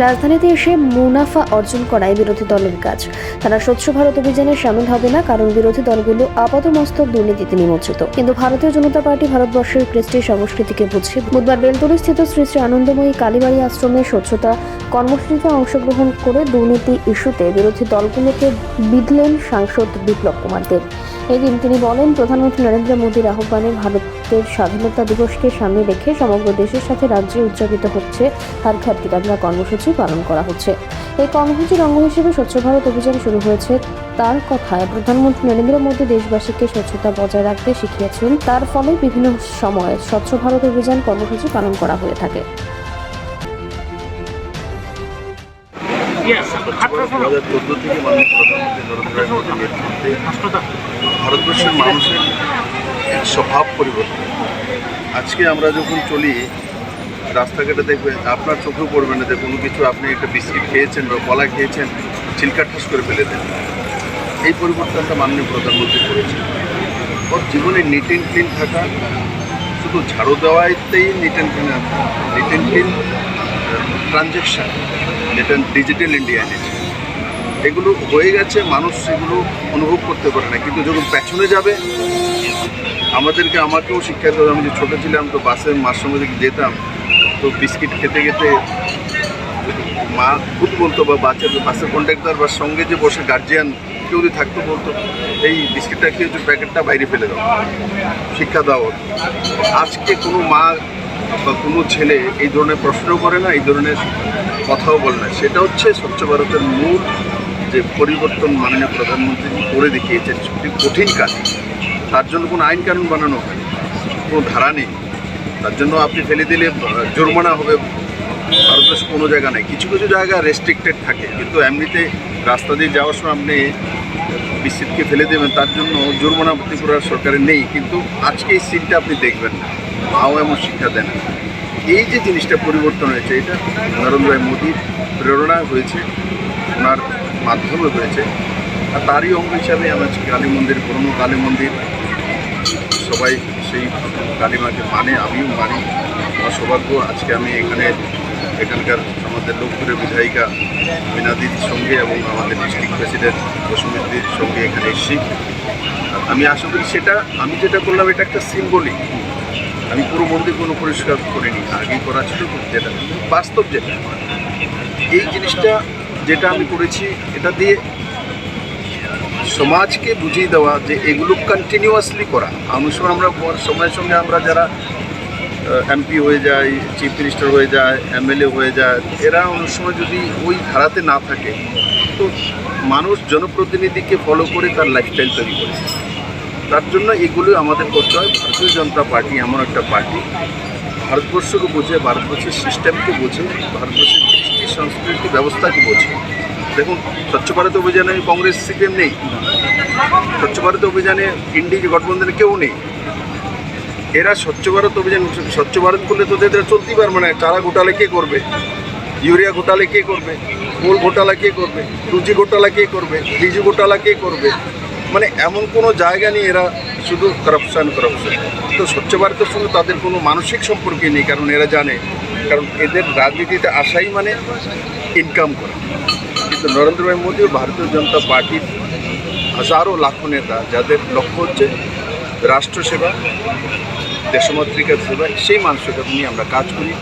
রাজধানীতে এসে মুনাফা অর্জন করায় বিরোধী দলের কাজ। তারা স্বচ্ছ ভারত অভিযানে সামিল হবে না, কারণ বিরোধী দলগুলো আপাতমস্তক দুর্নীতিতে নিমজ্জিত। কিন্তু ভারতীয় জনতা পার্টি ভারতবর্ষের কৃষ্টি সংস্কৃতিকে বুঝে বুধবার বেলতলি স্থিত শ্রী শ্রী আনন্দময়ী কালীবাড়ি আশ্রমে স্বচ্ছতা কর্মসূচিতে অংশগ্রহণ করে দুর্নীতি ইস্যুতে বিরোধী দলগুলোকে বিধলেন সাংসদ বিপ্লব কুমার দেব। এদিন তিনি বলেন, প্রধানমন্ত্রী নরেন্দ্র মোদীর আহ্বানে ভারতের স্বাধীনতা দিবসকে সামনে রেখে সমগ্র দেশের সাথে রাজ্যে উদযাপিত হচ্ছে হার ঘর তিরঙ্গা কর্মসূচি পালন করা হচ্ছে। এই কর্মসূচির অঙ্গ হিসেবে স্বচ্ছ ভারত অভিযান শুরু হয়েছে। তার কথায় প্রধানমন্ত্রী নরেন্দ্র মোদী দেশবাসীকে স্বচ্ছতা বজায় রাখতে শিখিয়েছেন। তার ফলে বিভিন্ন সময়ে স্বচ্ছ ভারত অভিযান কর্মসূচি পালন করা হয়ে থাকে। দু হাজার চোদ্দ থেকে মাননীয় প্রধানমন্ত্রী নরেন্দ্র মোদীর নেতৃত্বে ভারতবর্ষের মানুষের স্বভাব পরিবর্তন। আজকে আমরা যখন চলি রাস্তাঘাটে দেখবেন আপনার চোখেও পড়বে না যে কোনো কিছু আপনি একটা বিস্কিট খেয়েছেন বা কলা খেয়েছেন চিলকা ঠাস করে ফেলে দেন। এই পরিবর্তনটা মাননীয় প্রধানমন্ত্রী করেছেন। ওর জীবনে নিট অ্যান্ড ক্লিন থাকা শুধু ঝাড়ু দেওয়াইতেই neat and clean neat and clean transaction যেটা ডিজিটাল ইন্ডিয়া এনেছে এগুলো হয়ে গেছে, মানুষ সেগুলো অনুভব করতে পারে না কিন্তু যখন পেছনে যাবে, আমাদেরকে, আমাকেও শিক্ষা দিতে। আমি যে ছোটো ছিলাম, তো বাসে মার সঙ্গে যেতাম, তো বিস্কিট খেতে খেতে মা খুব বলতো, বা বাচ্চার বাসের কন্ট্রাক্টর বা সঙ্গে যে বসে গার্জিয়ান কেউ যদি থাকতো, বলতো, এই বিস্কিটটা খেয়ে প্যাকেটটা বাইরে ফেলে দাও শিক্ষা দাও ওর। আজকে কোনো মা বা কোনো ছেলে এই ধরনের প্রশ্নও করে না, এই ধরনের কথাও বলে না। সেটা হচ্ছে স্বচ্ছ ভারতের মূল যে পরিবর্তন মাননীয় প্রধানমন্ত্রী করে দেখিয়েছেন, সত্যি কঠিন কাজ। তার জন্য কোনো আইন কানুন বানানো হয়নি কোনো ধারা নেই। তার জন্য আপনি ফেলে দিলে জরিমানা হবে। ভারতবর্ষে কোনো জায়গা নেই। কিছু কিছু জায়গা রেস্ট্রিক্টেড থাকে। কিন্তু এমনিতে রাস্তা দিয়ে যাওয়ার সময় আপনি বিস্কিটকে ফেলে দেবেন, তার জন্য জরিমানা ত্রিপুরার সরকারের নেই। কিন্তু আজকে এই সিনটা আপনি দেখবেন না। মাও এমন শিক্ষা দেন। এই যে জিনিসটা পরিবর্তন হয়েছে, এটা নরেন্দ্র মোদীর প্রেরণা হয়েছে, ওনার মাধ্যমে হয়েছে, আর তারই অঙ্গ হিসাবে আমার কালী মন্দির, পুরনো কালী মন্দির। সবাই সেই কালীমাকে মানে আমিও মানি। আমার সৌভাগ্য, আজকে আমি এখানে, এখানকার আমাদের লোকপুরের বিধায়িকা মিনাদির সঙ্গে এবং আমাদের ডিস্ট্রিক্ট প্রেসিডেন্ট বসুমিত্রির সঙ্গে এখানে এসেছি। আমি আশা করি সেটা, আমি যেটা করলাম, এটা একটা সিম্বলিক আমি পুরো মন্দির কোনো পরিষ্কার করিনি। আগেই করা ছিল যেটা বাস্তব যেটা, এই জিনিসটা যেটা আমি করেছি, এটা দিয়ে সমাজকে বুঝিয়ে দেওয়া যে এগুলো কন্টিনিউয়াসলি করা। অনেক সময় আমরা সময়ের সঙ্গে আমরা যারা এমপি হয়ে যায় চিফ মিনিস্টার হয়ে যায় এমএলএ হয়ে যায়, এরা অনেক সময় যদি ওই ধারাতে না থাকে, তো মানুষ জনপ্রতিনিধিকে ফলো করে তার লাইফস্টাইল তৈরি করে। তার জন্য এগুলো আমাদের করতে হয়। ভারতীয় জনতা পার্টি এমন একটা পার্টি। ভারতবর্ষকে বোঝে, ভারতবর্ষের সিস্টেমকে বোঝে, ভারতবর্ষের কৃষ্টি সংস্কৃতি ব্যবস্থাকে বোঝে। দেখুন, স্বচ্ছ ভারত অভিযানে কংগ্রেস সিপিএম নেই। স্বচ্ছ ভারত অভিযানে ইন্ডি গঠবন্ধনে কেউ নেই। এরা স্বচ্ছ ভারত অভিযান, স্বচ্ছ ভারত করলে তো এদের চলতেই পারবে না। চারা ঘোটালে কে করবে? ইউরিয়া ঘোটালে কে করবে? কোল ঘোটালা কে করবে? রুজি ঘোটালা কে করবে? রিজু ঘোটালা কে করবে? মানে এমন কোনো জায়গা নেই এরা শুধু করাপশন করাপশন তো স্বচ্ছ ভারতের সঙ্গে তাদের কোনো মানসিক সম্পর্কই নেই, কারণ এরা জানে। কারণ এদের রাজনীতিতে আসাই মানে ইনকাম করা। কিন্তু নরেন্দ্র ভাই মোদী ভারতীয় জনতা পার্টির হাজারো লাখো নেতা, যাদের লক্ষ্য হচ্ছে রাষ্ট্র সেবা দেশমাতৃকার সেবা, সেই মানসিকতা নিয়ে আমরা কাজ করি।